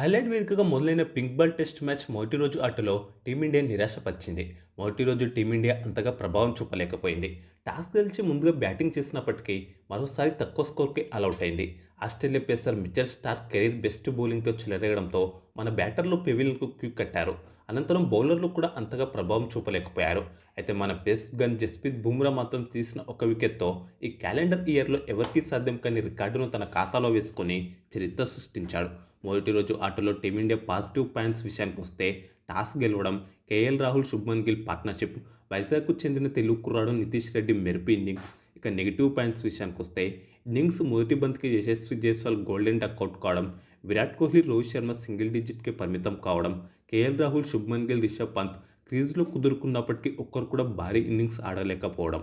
Ireland వేదికగా మొదలైన pink ball test match మొదటి రోజు ఆటలో టీమిండియా నిరాశపరిచింది. మొదటి రోజు టీమిండియా అంతగా ప్రభావం చూపలేకపోయింది. టాస్ గెలిచి ముందుగా బ్యాటింగ్ చేసినప్పటికీ మరోసారి తక్కువ స్కోర్కి ఆల్అవుట్ అయింది Australia pacer Mitchell Starc career best బౌలింగ్తో చెలరేగడంతో మన బ్యాటర్లు పెవిల్కు క్యూ కట్టారు. అనంతరం బౌలర్లు కూడా అంతగా ప్రభావం చూపలేకపోయారు. అయితే మన పేస్ గన్ జస్ప్రీత్ బుమ్రా మాత్రం తీసిన ఒక వికెట్తో ఈ క్యాలెండర్ ఇయర్లో ఎవరికీ సాధ్యం కాని రికార్డును తన ఖాతాలో వేసుకొని చరిత్ర సృష్టించాడు. మొదటి రోజు ఆటలో టీమిండియా పాజిటివ్ పాయింట్స్ విషయానికి వస్తే టాస్ గెలవడం కేఎల్ రాహుల్ శుభ్మన్ గిల్ పార్ట్నర్షిప్ వైజాగ్కు చెందిన తెలుగు కుర్రాడు నితీష్ రెడ్డి మెరుపు ఇన్నింగ్స్. ఇక నెగిటివ్ పాయింట్స్ విషయానికి వస్తే ఇన్నింగ్స్ మొదటి బంతికి యశస్వి జైస్వాల్ గోల్డెన్ డక్అవుట్ కావడం విరాట్ కోహ్లీ రోహిత్ శర్మ సింగిల్ డిజిట్కే పరిమితం కావడం కేఎల్ రాహుల్ శుభ్మన్ గిల్ రిషబ్ పంత్ క్రీజ్లో కుదురుకున్నప్పటికీ ఒక్కరు కూడా భారీ ఇన్నింగ్స్ ఆడలేకపోవడం.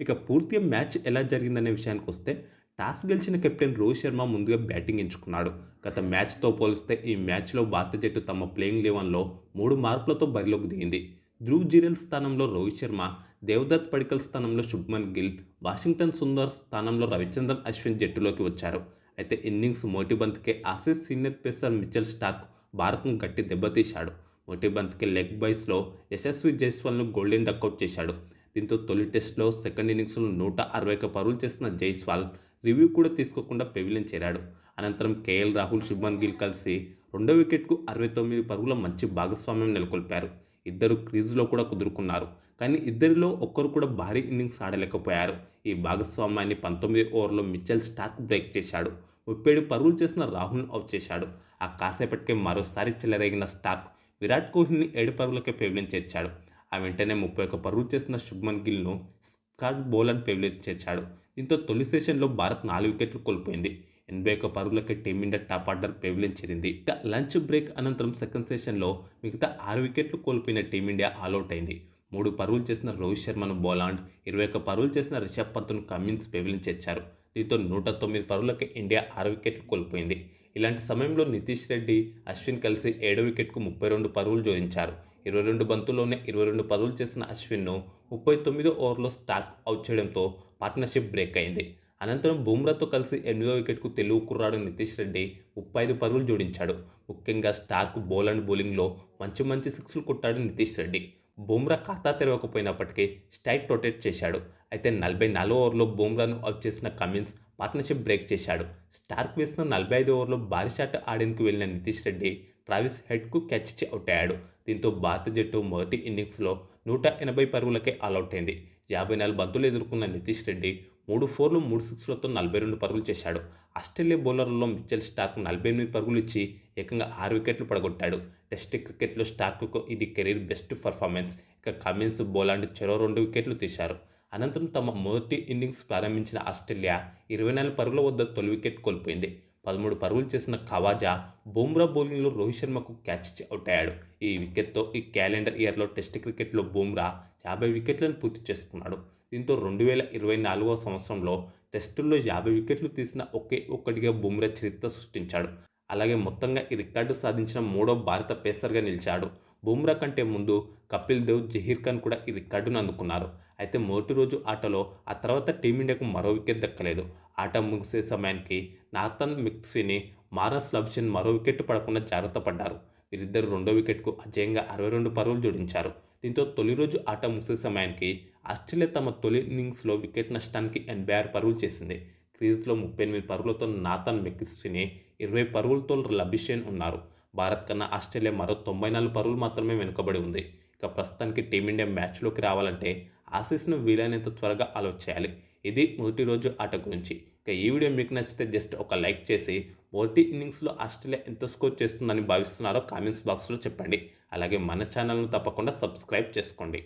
ఇక పూర్తిగా మ్యాచ్ ఎలా జరిగిందనే విషయానికి వస్తే టాస్ గెలిచిన కెప్టెన్ రోహిత్ శర్మ ముందుగా బ్యాటింగ్ ఎంచుకున్నాడు. గత మ్యాచ్తో పోలిస్తే ఈ మ్యాచ్లో భారత జట్టు తమ ప్లేయింగ్ లెవెన్లో మూడు మార్పులతో బరిలోకి దిగింది. ధ్రువ్ జీరెల్ స్థానంలో రోహిత్ శర్మ దేవదత్ పడికల్ స్థానంలో శుభ్మన్ గిల్ వాషింగ్టన్ సుందర్ స్థానంలో రవిచంద్రన్ అశ్విన్ జట్టులోకి వచ్చారు. అయితే innings మోటిబంత్కే Aussies senior pacer Mitchell Starc భారత్ను గట్టి దెబ్బతీశాడు. మొదటి లెగ్ బైస్లో యశస్వి జైస్వాల్ను గోల్డెన్ డక్అవుట్ చేశాడు. దీంతో తొలి టెస్ట్లో సెకండ్ ఇన్నింగ్స్లో నూట అరవై ఒక పరుగులు చేసిన జైస్వాల్ రివ్యూ కూడా తీసుకోకుండా పెవిలియన్ చేరాడు. అనంతరం కేఎల్ రాహుల్ శుభ్మన్ గిల్ కలిసి రెండో వికెట్కు అరవై తొమ్మిది పరుగుల మంచి భాగస్వామ్యం నెలకొల్పారు. ఇద్దరు క్రీజ్లో కూడా కుదురుకున్నారు. కానీ ఇద్దరిలో ఒక్కరు కూడా భారీ ఇన్నింగ్స్ ఆడలేకపోయారు. ఈ భాగస్వామ్యాన్ని పంతొమ్మిది ఓవర్లో మిచెల్ స్టార్క్ బ్రేక్ చేశాడు. ముప్పై ఏడు పరుగులు చేసిన రాహుల్ను అవుట్ చేశాడు. ఆ కాసేపటికే మరోసారి చెలరేగిన స్టార్క్ విరాట్ కోహ్లీని ఏడు పరుగులకే పెవిలియన్ చేర్చాడు. ఆ వెంటనే ముప్పై ఒక్క పరుగులు చేసిన శుభ్మన్ గిల్ను స్కాట్ బౌలర్ పెవిలియన్ చేర్చాడు. దీంతో తొలి సెషన్లో భారత్ నాలుగు వికెట్లు కోల్పోయింది. ఎనభై ఒక్క పరుగులకి team India top order pavilion చేరింది. ఇక లంచ్ బ్రేక్ అనంతరం సెకండ్ సెషన్లో మిగతా ఆరు వికెట్లు కోల్పోయిన టీమిండియా ఆల్అవుట్ అయింది. మూడు పరుగులు చేసిన రోహిత్ శర్మను బోలాండ్ ఇరవై ఒక్క పరుగులు చేసిన రిషబ్ పంత్ను కమిన్స్ పెవిలియన్ చేర్చారు. దీంతో నూట తొమ్మిది పరుగులకి ఇండియా ఆరు వికెట్లు కోల్పోయింది. ఇలాంటి సమయంలో నితీష్ రెడ్డి అశ్విన్ కలిసి ఏడో వికెట్కు ముప్పై రెండు పరుగులు జోడించారు. ఇరవై రెండు బంతుల్లోనే ఇరవై రెండు పరుగులు చేసిన అశ్విన్ను ముప్పై తొమ్మిదో ఓవర్లో స్టార్క్ అవుట్ చేయడంతో పార్ట్నర్షిప్ బ్రేక్ అయింది. అనంతరం బుమ్రాతో కలిసి ఎనిమిదో వికెట్కు తెలుగు కుర్రాడు నితీష్ రెడ్డి ముప్పై ఐదు పరుగులు జోడించాడు. ముఖ్యంగా స్టార్క్ బౌల్ బౌలింగ్లో మంచి మంచి సిక్స్లు కొట్టాడు నితీష్ రెడ్డి. బుమ్రా ఖాతా తెరవకపోయినప్పటికీ స్ట్రైక్ రొటేట్ చేశాడు. అయితే నలభై నాలుగు ఓవర్లో బుమ్రాను అవుట్ చేసిన కమిన్స్ పార్ట్నర్షిప్ బ్రేక్ చేశాడు. స్టార్క్ వేసిన నలభై ఐదు ఓవర్లో భారీ షాట్ ఆడేందుకు వెళ్ళిన నితీష్ రెడ్డి ట్రావిస్ హెడ్కు క్యాచ్ ఇచ్చి అవుట్ అయ్యాడు. దీంతో భారత జట్టు మొదటి ఇన్నింగ్స్లో నూట ఎనభై పరుగులకే ఆల్అవుట్ అయింది. యాభై నాలుగు బంతులు ఎదుర్కొన్న నితీష్ రెడ్డి మూడు ఫోర్లు మూడు సిక్స్లతో నలభై రెండు పరుగులు చేశాడు. ఆస్ట్రేలియా బౌలర్లలో మిచెల్ స్టార్క్ నలభై ఎనిమిది పరుగులు ఇచ్చి ఏకంగా ఆరు వికెట్లు పడగొట్టాడు. టెస్ట్ క్రికెట్లో స్టార్క్కు ఇది కెరీర్ బెస్ట్ పర్ఫార్మెన్స్. ఇక కమిన్స్ బోలాండ్ చెరో రెండు వికెట్లు తీశారు. అనంతరం తమ మొదటి ఇన్నింగ్స్ ప్రారంభించిన ఆస్ట్రేలియా ఇరవై నాలుగు పరుగుల వద్ద తొలి వికెట్ కోల్పోయింది. పదమూడు పరుగులు చేసిన కవాజా బుమ్రా బౌలింగ్లో రోహిత్ శర్మకు క్యాచ్ అవుట్ అయ్యాడు. ఈ వికెట్తో ఈ క్యాలెండర్ ఇయర్లో టెస్ట్ క్రికెట్లో బుమ్రా యాభై వికెట్లను పూర్తి చేసుకున్నాడు. దీంతో రెండు వేల ఇరవై నాలుగవ సంవత్సరంలో టెస్టుల్లో యాభై వికెట్లు తీసిన ఒకే ఒక్కటిగా బుమ్రా చరిత్ర సృష్టించాడు. అలాగే మొత్తంగా ఈ రికార్డు సాధించిన మూడో భారత పేసర్గా నిలిచాడు. బుమ్రా కంటే ముందు కపిల్ దేవ్ జహీర్ ఖాన్ కూడా ఈ రికార్డును అందుకున్నారు. అయితే మొదటి రోజు ఆటలో ఆ తర్వాత టీమిండియాకు మరో వికెట్ దక్కలేదు. ఆట ముగిసే సమయానికి నాథన్ మిక్సీని మారస్ లబ్షన్ మరో వికెట్ పడకుండా జాగ్రత్త పడ్డారు. వీరిద్దరు రెండో వికెట్కు అజయంగా అరవై రెండు పరుగులు జోడించారు. దీంతో తొలి రోజు ఆట ముగిసే సమయానికి ఆస్ట్రేలియా తమ తొలి ఇన్నింగ్స్లో వికెట్ నష్టానికి ఎనభై ఆరు పరుగులు చేసింది. క్రీజ్లో ముప్పై ఎనిమిది పరుగులతో నాథన్ మెక్సిని ఇరవై పరుగులతో లభిషేన్ ఉన్నారు. భారత్ కన్నా ఆస్ట్రేలియా మరో తొంభై నాలుగు పరుగులు మాత్రమే వెనుకబడి ఉంది. ఇక ప్రస్తుతానికి టీమిండియా మ్యాచ్లోకి రావాలంటే ఆసీస్ను వీలైనంత త్వరగా అలో చేయాలి. ఇది మొదటి రోజు ఆట గురించి. ఇక ఈ వీడియో మీకు నచ్చితే జస్ట్ ఒక లైక్ చేసి మొదటి ఇన్నింగ్స్లో ఆస్ట్రేలియా ఎంత స్కోర్ చేస్తుందని భావిస్తున్నారో కామెంట్స్ బాక్స్లో చెప్పండి. అలాగే మన ఛానల్ను తప్పకుండా సబ్స్క్రైబ్ చేసుకోండి.